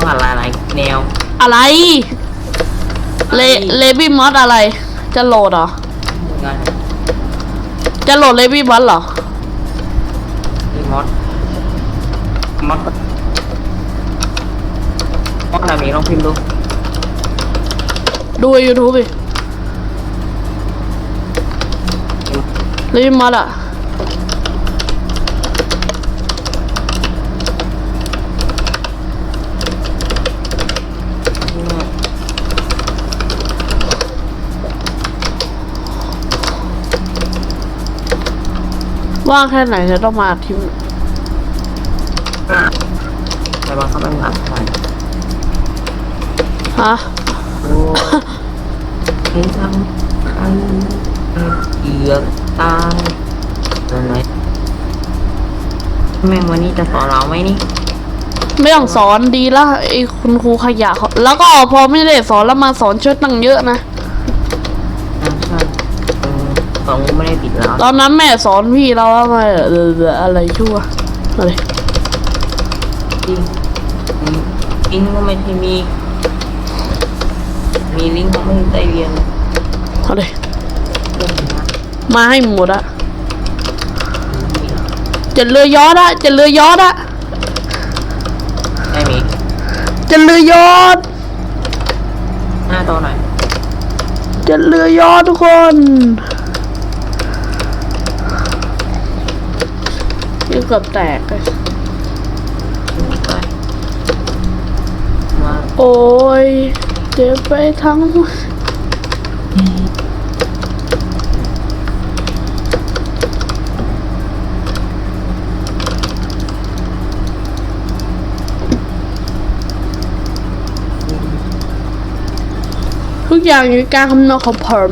ต้องอะไรอะไรแนว อะไร เลเลบี้มอสอะไร จะโหลดเหรอ งานจะโหลดเลบี้มอสเหรอ รีมอสมอสมอสอะไรมีลองพิมพ์ดูดูยูทูบดิเลบี้มอสอะ ว่างแค่ไหนจะต้องมาทิมแต่ว่าเขาไม่มาถ่ายฮะโอ้ให้ทำใครเกือบตายตรงไหนแม่งวันนี้จะสอนเราไหมนี่ ไม่ต้องสอนดีละไอ้คุณครูขยะเขาแล้วก็พอไม่ได้สอนแล้วมาสอนชุดตั้งเยอะนะ อ่าใช่เอ อสองไม่ได้ปิดแล้วตอนนั้นแม่สอนพี่เราว่าไงเอออะไรชั่วอะไรจริงอืมลิงก์ก็ไม่ใช่มี มีลิงก์ก็ไม่ได้เรียนอะไรเรื่องนะมาให้หมดอะจะเรือยอดอะจะเรือยอดอะได้มีจะเรือยอดหน้าตัวไหนอยจะเรือยอดทุกคน กือบแตกเลยไปมาโอ้ยเจ็บไปทั้งหัวทุกอย่างอยู่ในการคำนวณของผม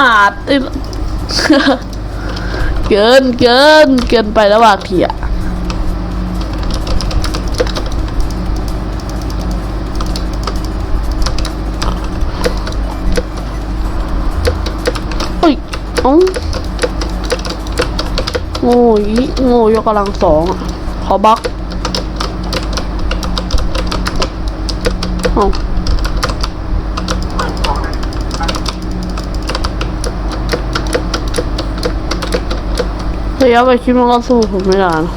อกอาจไอ้เกินเกินเกินไปแล้วบางทีอะเอ้ยอ้าโง่ยโง่ยกกำลังสองอะขอบักอ้า ระยะไปคิดมันก็สู้ผมไม่ได้นะ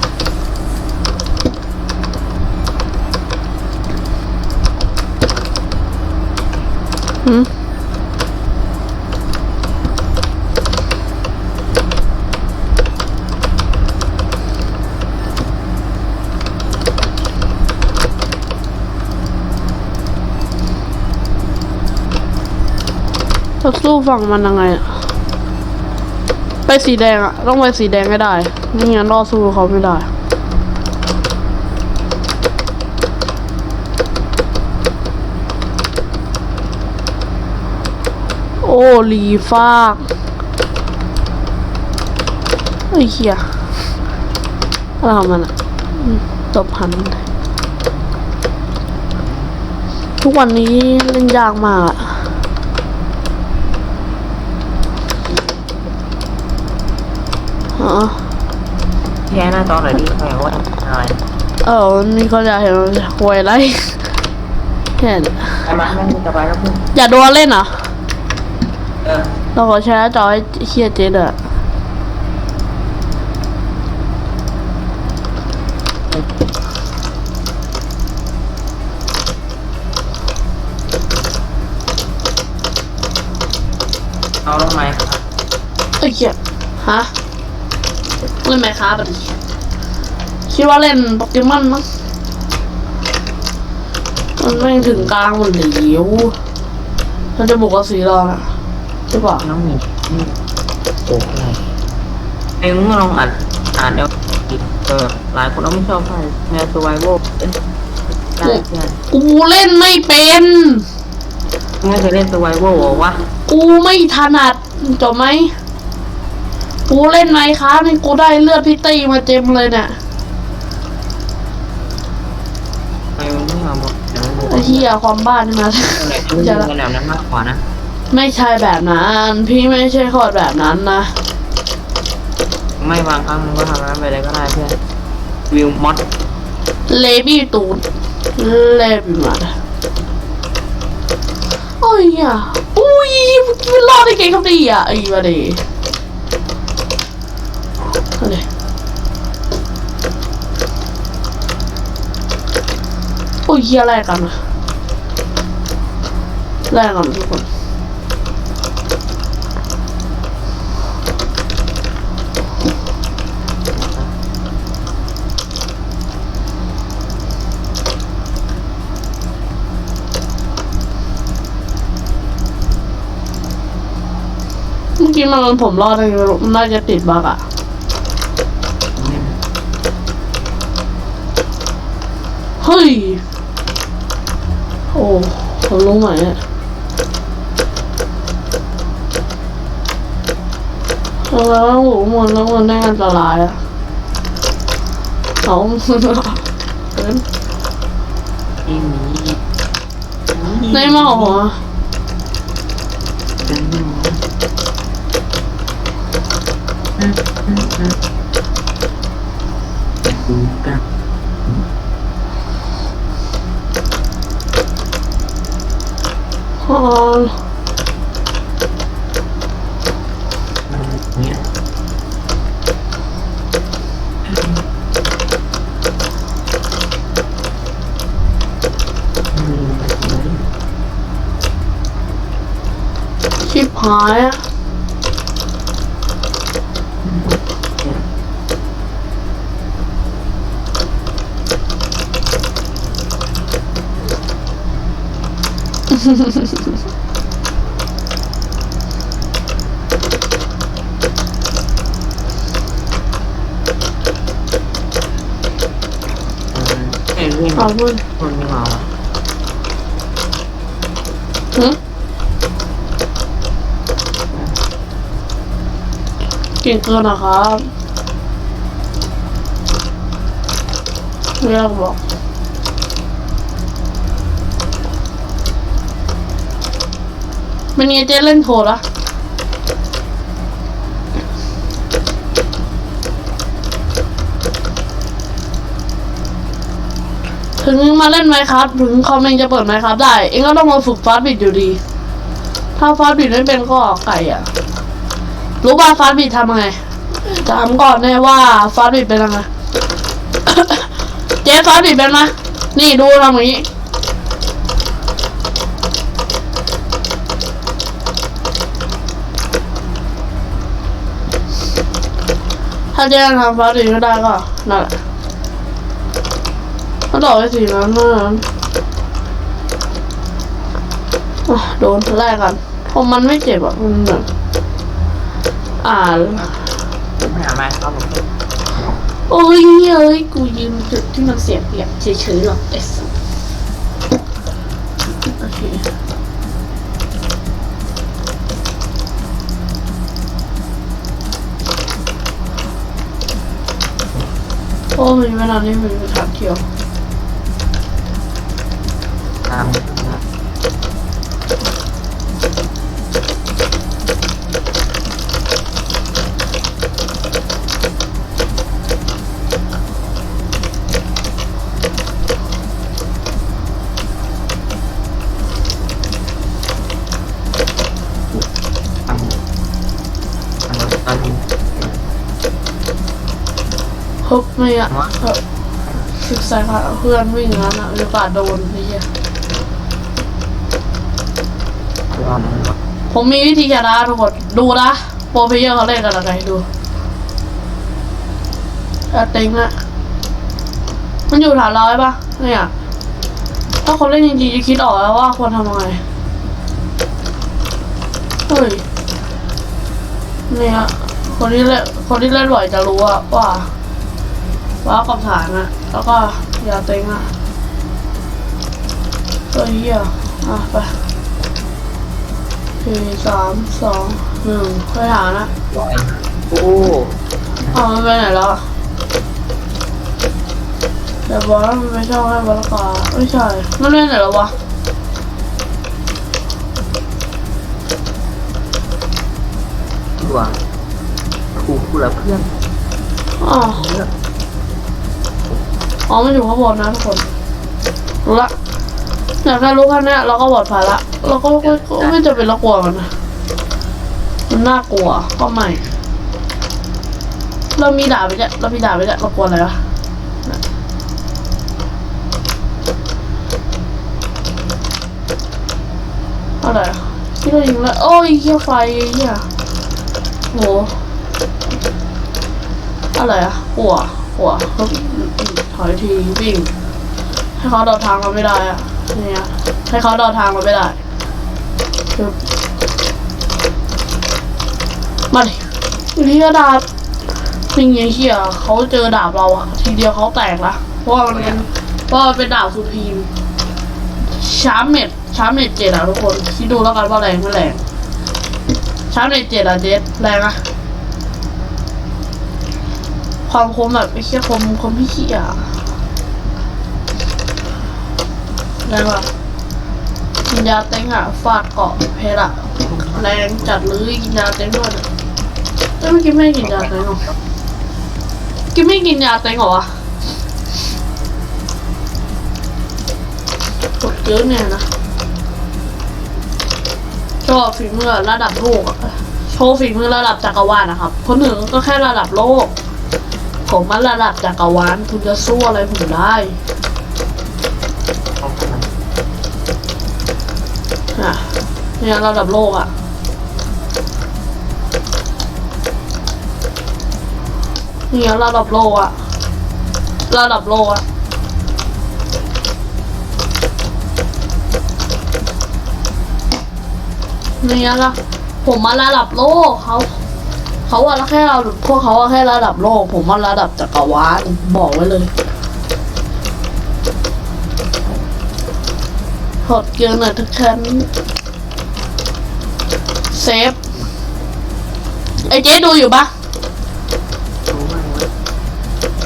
หืมจะสู้ฝั่งมันยังไงอะ ไปสีแดงอะต้องไปสีแดงให้ได้ไม่งั้นรอสู้เขาไม่ได้โอ้ลีฟากไอ้เหี้ยอะไรของมันอะอืมตบหัน ทุกวันนี้เล่นยากมากอะอ๋อ แย่หน้าจอหน่อยดิแม่งว่าอะไรเออนี่เขาจะเห็นหวยอะไรแค่นี้ไอ้มันแม่งจะไปแล้วเพื่อนอย่าโดนเล่นเหรอะเออเราขอแชร์จอให้เฮียเจ๊เด้อเอาลงไหมครับเอ้ยเหี้ยฮะ เล่นไหมครับดิคิดว่าเล่นโปเกมอนมั้งมันไม่ถึงกลางมันเหลวมันจะบุกกับสีรองอะใช่ปะน้องหมีอืมโอ้อะไรไอ้มึงลองอ่านอ่านเดี๋ยวเออหลายคนก็ไม่ชอบใครแนวสไวโวเอ้ยได้เพื่อนกูเล่นไม่เป็นมึงไม่เคยเล่นสไวโวหรอวะ กูไม่ถนัดจบไหม กูเล่นไหมครับนี่กูได้เลือดพี่ตี้มาเต็มเลยเนี่ยเอบอกเดี๋ยวดูไอ้เหี้ยความบ้านี่มาไหนที่มันกันแบบนั้นมากกว่านะไม่ใช่แบบนั้นพี่ไม่ใช่โคตรแบบนั้นนะไม่บางครั้งมันก็ทำนั้นไปเลยก็ได้เพื่อนวิวมอดเลบี้ตูนเลบี้มาโอ้ยอะอุ้ยเมื่อกี้มันรอดได้ไงครับดีอะไอ้มาดิ เอาดิโอ้ยเฮียแรกกันนะแรกกันทุกคนเมื่อกี้มันผมรอดได้ไรมันน่าจะติดบั๊กอะ เฮ้ย โอ้ผมรู้ไหมเนี่ยทำไมว่าหมูมันแล้วมันได้อันตรายอะเอาเอิ้นที่มีในหม้อหัวเป็นหม้ออืมอืมอืมดูกัน อเนี่ยชิบหายอะ เอ้ยวิ่งเอาเพื่อนคนไม่มาว่ะหึเก่งเกินนะครับไม่อยากบอก เป็นไงเจ๊เล่นโผล่ละถึงมาเล่นไหมครับ ถึงคอมเองจะเปิดไหมครับ ได้ เองก็ต้องมาฝึกฟาสบิดอยู่ดี ถ้าฟาสบิดไม่เป็นก็ไก่อะรู้ป่ะฟาสบิดทำยังไง ถามก่อนแน่ว่าฟาสบิดเป็นยังไง เจ๊ฟาสบิดเป็นไหมนี่ดูทำอย่างนี้ ถ้าเจ๊ทำฟ้าสต์บิดไม่ได้ก็นั่นแหละถ้าต่อไปสีนั้นนั้นโดนแรกกันผมมันไม่เจ็บอะมันแบบอ่านผมหาไม้ครับผมโอ้ยเอ้ยกูยืนจุดที่มันเสียเปรียบเฉยๆหรอกไอ้สัสโอเค โอ้มีเวลา ไม่อะเออศึกษาค่ะเพื่อนวิ่งงั้นอะหรือเปล่าโดนไอ้เหี้ยลองดูผมมีวิธีชนะทุกคนดูนะโปรเพลเยอร์เขาเล่นกันอะไรดูอะเต็งอะมันอยู่ฐานร้อยปะเนี่ย ถ้าคนเล่นจริงๆจะคิดออกแล้วว่าควรทำยังไงเฮ้ยเนี่ยคนที่เล่นคนที่เล่นบ่อยจะรู้อะ ว่าว่ากับฐานอะแล้วก็อย่าเต็งอะเฮ้ยเหี้ยอะไปสี่สามสองหนึ่งค่อยหานะลอยโอ้เอามันไปไหนแล้วอะแต่บอกว่ามันไม่ชอบให้บรรกาไม่ใช่มันเล่นไหนแล้ววะตัวครูครูละเพื่อนอ๋อเย อะอ๋อมันอยู่ข้างบนนะทุกคนรู้ละแต่แค่รู้แค่เนี้ยเราก็ปลอดภัยละเราก็ก็ไม่จะเป็นละกลัวมันนะมันน่ากลัวก็ไม่เรามีดาบไปเนี่ยเรามีดาบไปเนี่ยเรากลัวอะไรวะอะไรที่เรายิงแล้วโอ้ยเหี้ยไฟอ้เหี้ยโหอะไรอะกลัวกลัวเขา ถอยทีวิ่ง ให้เขาเดาทางเราไม่ได้อะเนี่ยให้เขาเดาทางเราไม่ได้คือมาดิเฮียดาบนี่ไงเฮียเขาเจอดาบเราอะทีเดียวเขาแตกละเพราะว่ามันเป็นเพราะว่ามันเป็นดาบสุพีมชาร์เม็ดชาร์เม็ดเจ็ดอะทุกคนคิดดูแล้วกันว่าแรงไม่แรงชาร์เม็ดเจ็ดอะเจ็ดแรงอะ ความคมแบบไอ้เชี่ยคมคมพี่เขี้ยแรงว่ะกินยาเต็งอะฟาดเกาะเพชรอะแรงจัดเลยกินยาเต็งด้วยนะเอ้ยเมื่อกี้ไม่กินยาเต็งหรอกินไม่กินยาเต็งหรอวะกดเยอะเนี่ยนะโชว์ฝีมือระดับโลกอะโชว์ฝีมือระดับจักรวาลนะครับ คนอื่นก็แค่ระดับโลก ผมมาระดับจักรวาลคุณจะสู้อะไรผมได้เนี่ยระดับโลกอะเนี่ยระดับโลกอะระดับโลกอะเนี่ยละผมมาระดับโลกเขา เขาอะแค่เราพวกเขาอะแค่ระดับโลก ผมมาระดับจักรวาลบอกไว้เลยหดเกินหน่อยทุกท่านเซฟไอ้เจ๊ดูอยู่ปะรู้ไหมว่า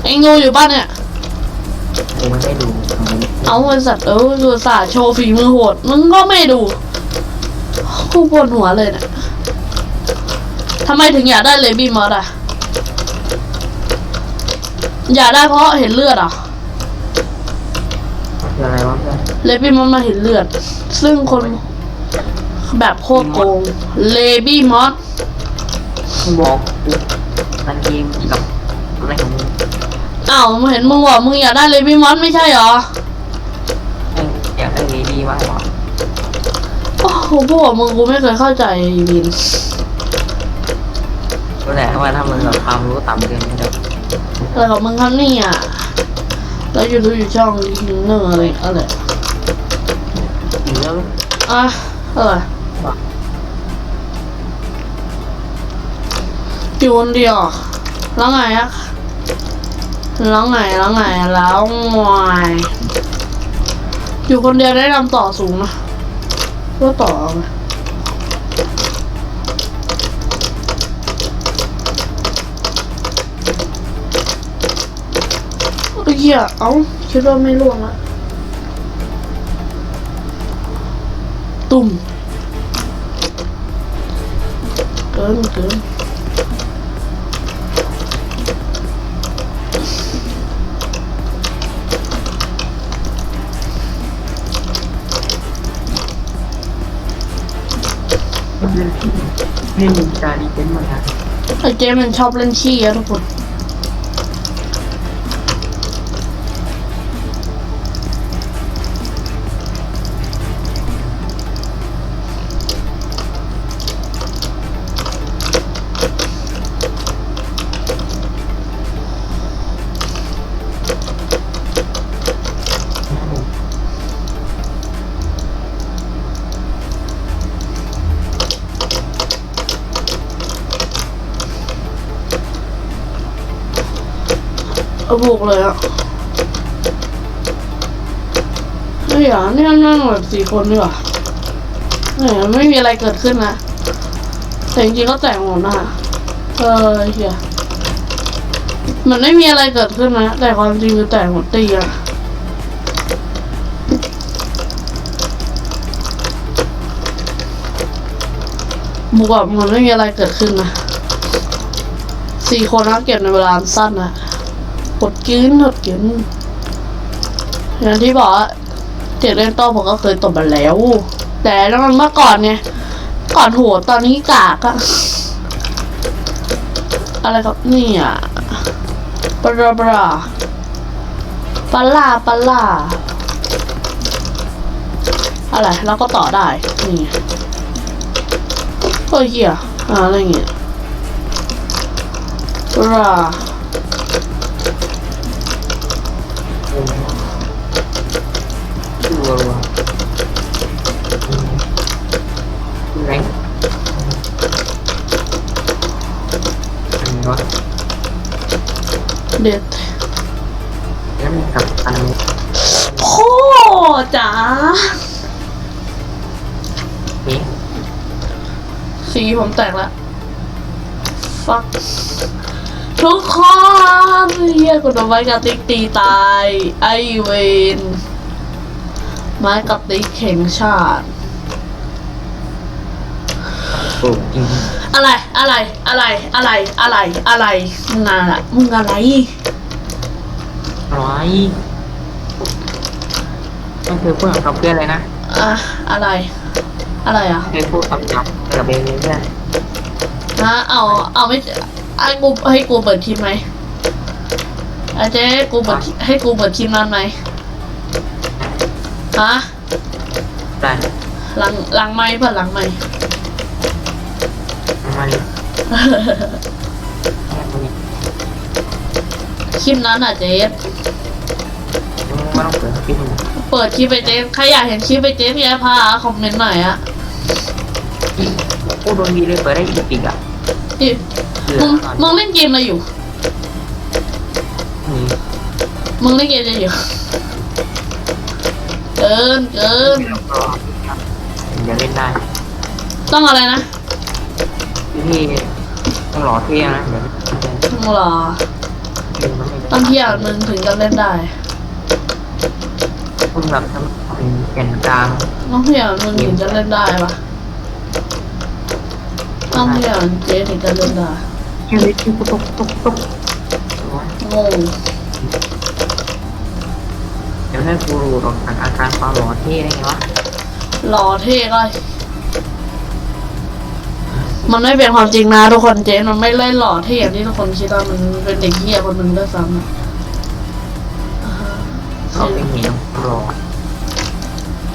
ไอ้งูอยู่ปะเนี่ยกูไม่ได้ดูทำไมเอาบริษัทเออดูสาห์โชว์ฝีมือโหด มึงก็ไม่ดูกูปวดหัวเลยเนะี่ย ทำไมถึงอยากได้เลบี้มอสอะอยากได้เพราะเห็นเลือดอะคืออะไรวะเพื่อนเลบี้มอสมาเห็นเลือด ซึ่งคนแบบโคตรโกงเลบี้มอสมึงบอกกูนันเกมกับอะไรของมึงอ้าวมึงเห็นมึงบอกมึงอยากได้เลบี้มอสไม่ใช่เหรอแม่งอยากได้เลดี้มากกว่าโอ้โหพวกมึงกูไม่เคยเข้าใจอีวิน ก็แต่ว่าถ้ามึงแบบความรู้ต่ำเกินไปเดี๋ยวอะไรของมึงครับเนี่ยแล้วอยู่ดูอยู่ช่องฮิงเนอร์อะไรอะไรอีกแล้วอะอะไรอยู่คนเดียวเหรอแล้วไงอะแล้วไงแล้วไงแล้วไงอยู่คนเดียวได้นำต่อสูงนะก็ต่อเอาไงโอ้ย เหี้ยเอ้าคิดว่าไม่ล่วงละตุ่มเกินเกินเล่นที่เล่นนินจาดีเจนมาแล้วไอเจมันชอบเล่นขี้อะทุกคน เอาบุกเลยอะเฮ้ยอะนี่นั่งแบบสี่คนดีกว่าเฮ้ยไม่มีอะไรเกิดขึ้นนะ แต่จริงๆก็แต่งหมดนะเออเฮียมันไม่มีอะไรเกิดขึ้นนะ แต่ความจริงคือแตกหมดตีอะบุกแบบมันไม่มีอะไรเกิดขึ้นนะสี่คนนะเก็บในเวลาสั้นนะ หดกินหดกินอย่างที่บอกเด็กเล่นโต้ผมก็เคยตบมาแล้ว แต่แล้วมันเมื่อก่อนเนี่ยก่อนโหดตอนนี้กากอะอะไรครับนี่อะปลาปลาปลาปลาอะไรแล้วก็ต่อได้นี่โอ้ยเหี้ยอ่าอะไรเงี้ยปลา เด็ดแล้วมันกับอันนี้พ่อจ๋านี่สีผมแตกแล้วฟักทุกคนเฮียกูโดนไม้กระติกตีตาย ไอเวนไม้กระติกแข่งชาติปลูกจริง อะไร อะไร อะไร อะไร อะไร อะไรมึงอะไรมึงอะไร ร้อยไม่เคยพูดกับเพื่อนเลยนะอะ อะไร อะไรอะเคยพูดกับจับกับเบนเพื่อนฮะเอา เอาไม่ให้กูให้กูเปิดคลิปไหมอาเจ๊กูเปิดให้กูเปิดคลิปนั้นไหมฮะได้หลังหลังไม้เปิดหลังไม้มาเลยแค่คนนี้คลิปนั้นอะเจ๊ไม่ต้องเปิดพี่มึงเปิดคลิปไปเจ๊ใครอยากเห็นคลิปไปเจ๊พี่ไอ้พาคอมเมนต์หน่อยอะพูดโดนดีเลยเปิดได้อีกอีกอะอิเหลือมึงตอนมึงเล่นเกมอะไรอยู่นี้มึงเล่นเกมอะไรอยู่เกินเกินเดี๋ยวเล่นได้ ต้องอะไรนะพี่ ต้องรอเที่ยงนะเดี๋ยวต้องรอเดี๋ยวมันไม่ต้องเที่ยวมึงถึงจะเล่นได้ต้องแบบทำเป็นแก่นกลางต้องเที่ยวมึงถึงจะเล่นได้ปะต้องเที่ยวเจ๊ถึงจะเล่นได้ชีวิตที่กูตกตกตกงงเดี๋ยวให้กูรู้หรอกจากอาการความหล่อเท่ได้ไงวะหล่อเท่ก็ มันไม่เป็นความจริงนะทุกคนเจ๊มันไม่ไล่หล่อเท่อย่างที่ทุกคนคิดว่ามันเป็นเด็กเหี้ยคนหนึ่งด้วยซ้ำอะอ่าฮะเขาเป็นเหนียวหล่อ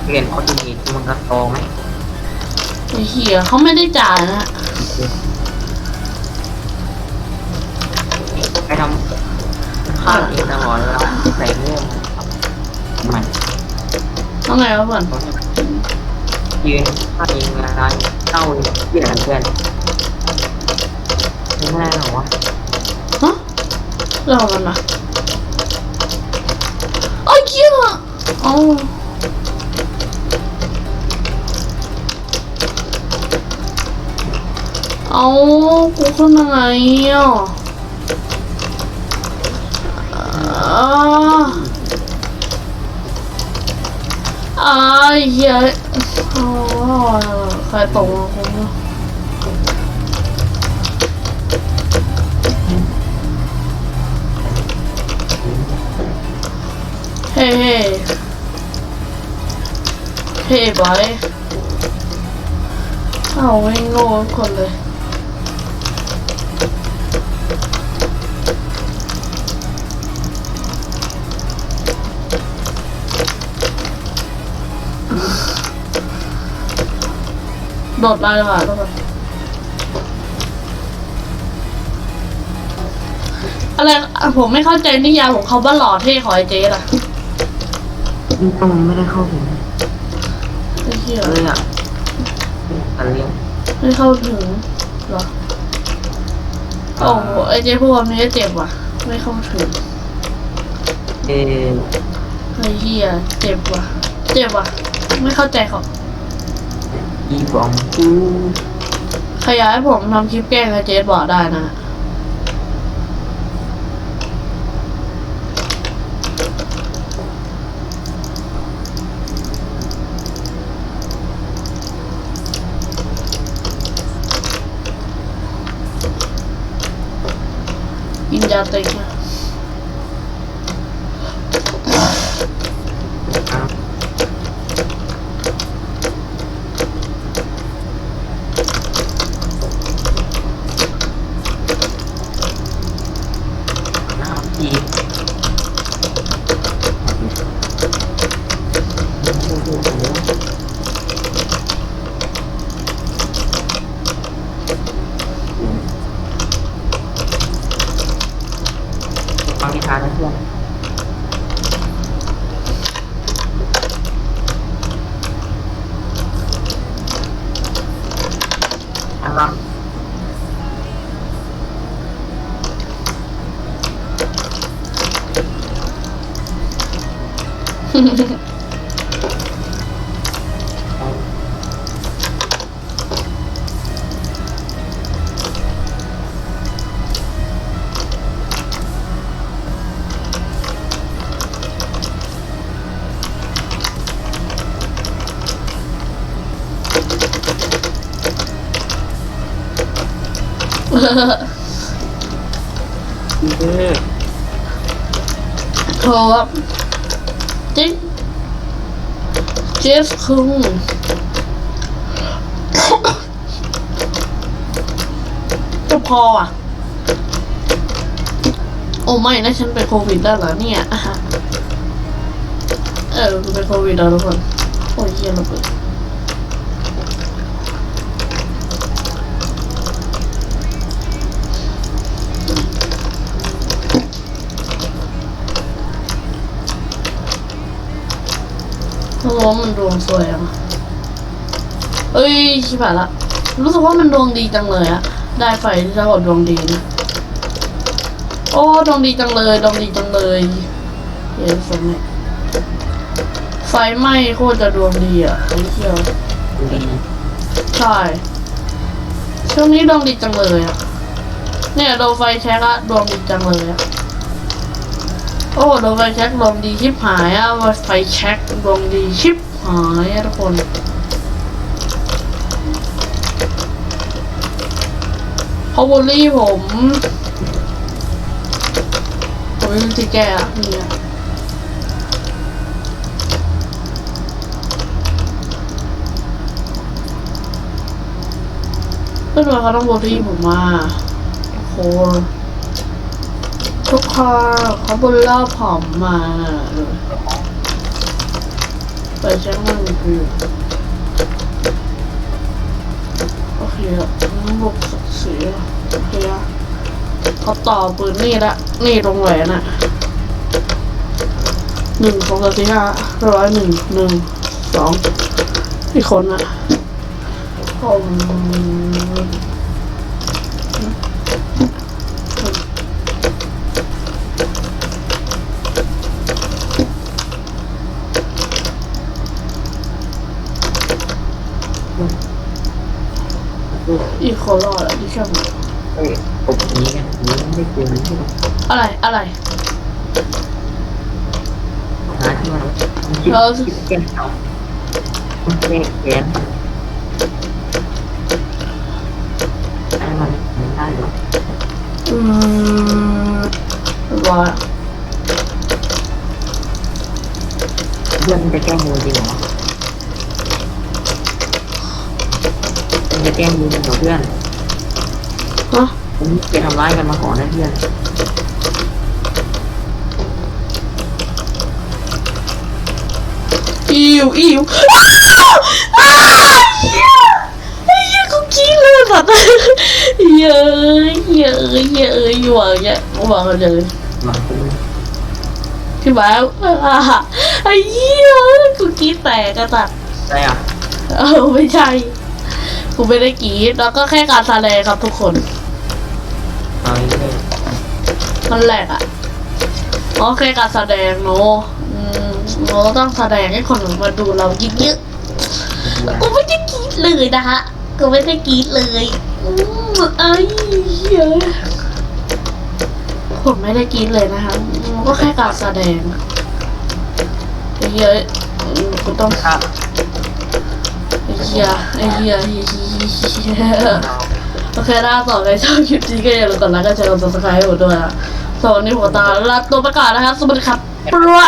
เรียนออโตเมตมันกระตองไหมไอ้เหี้ยเขาไม่ได้จ่ายนะไปทำข้าวเองตลอดเวลาใส่เรื่องใหม่ต้องไงวะเพื่อนยืนข้าวเองเวลา เข้าเพื่อนเพื่อนไม่ได้หรอวะฮะรองอะไรนะไอ้เหี้ยเอาเอากูขึ้นยังไงอะอ่าไอ้เหี้ยอ๋อใครตกมาคนเนี้ยเฮ้เฮ้เฮ้บอยเอาไม่โง่ทุกคนเลย โดดมาเลยค่ะทุกคนอะไรอะผมไม่เข้าใจนิยามของเขาว่าหล่อเท่ของไอเจ๊ล่ะนี่ต้องไม่ได้เข้าถึงไอ้เหี้ยเลยอะแต่เลี้ยงไม่เข้าถึงเหรอโอ้โหไอเจ๊พวกนี้เจ็บว่ะ ไม่เข้าถึงเออไอ้เหี้ยเจ็บว่ะ เจ็บว่ะ ไม่เข้าใจเขา อีบองกูขยายให้ผมทำคลิปแกงกับเจสบอกได้นะ กินยาติดน 就怎么样？ โทรครับจิ๊กเจฟคุงจะพออะ โอ้ไม่นะฉันเป็นโควิดแล้เหรอเนี่ย เออเป็นโควิดแล้วทุกคน โอ้ยเยี่ยระเบิด ราะว่ามันดวงสวยอะเอ้ยชิบหายละ รู้สึกว่ามันดวงดีจังเลยอะได้ไฟที่จะกดดวงดีนะโอ้ดวงดีจังเลยดวงดีจังเลยเดี๋ยวสมัยไฟไหม้โคตรจะดวงดีอะไอ้เหี้ยดีใช่ช่วงนี้ดวงดีจังเลยอะเนี่ยโดนไฟแช็กอะดวงดีจังเลยอะ อ้โดนไฟแช็กดวงดีชิบหายอะไฟแช็กดวงดีชิบหายทุกคนเขาบูลลี่ผมผมไม่รู้จะแก้อะเนี่ยเพื่อนเขาต้องบูลลี่ผมมาโอ้โห ทุกคนเขาบูลลี่ผมมาเลยไปแจ้งมันคือโอเคอะบุกศักดิ์ศรีอะโอเคอะเขาต่อปืนนี่ละนี่ตรงแหวนอะหนึ่งสองสามสี่ห้าร้อยหนึ่งหนึ่งสองอีกคนอะผม อีกคนรอดอะที่แค่หมดเอ้ยผมนี้กันนี้ไม่ได้เกินที่เราอะไรอะไรหาที่มันมันคิดเราคิดแก้เขามันแก้แค้นให้มันมันได้หรออืมว่าเพื่อนมันจะแก้มือจริงเหรอมันจะแก้มือจริงเหรอเพื่อน ฮะผมไปทำร้ายกันมาก่อนนะเพื่อนอิวอิวอ้าวอ้ายไอ้เหี้ยกูกินเลยสัตว์เยอะเยอะเยอะอยู่อะเนี่ยกูบอกเลยหลังผมพี่บ้าไอ้เหี้ยกูกรีดแตกกระตัดได้อะเออไม่ใช่ กูไม่ได้กรีดแล้วก็แค่การแสดงครับทุกคน เอาอีกเลยมันแหลกอะอ๋อแค่การแสดงเนาะอืมเราก็ต้องแสดงให้คนอื่นมาดูเราเยอะๆกูไม่ได้กรีดเลยนะฮะกูไม่ได้กรีดเลยอืมไอ้เหี้ยผมไม่ได้กรีดเลยนะคะมันก็แค่การแสดงไอ้เหี้ยอืมกูต้องครับไอ้เหี้ยไอ้เหี้ยไอ้เหี้ยโอ เคถ้าต่อในชอบคลิปนี้ก็อย่าลืมกดไลค์กดแชร์กดซับสไคร้ให้ผมด้วยนะสวัสดีผมตาลาตัวประกาศนะครับสวัสดีครับปลว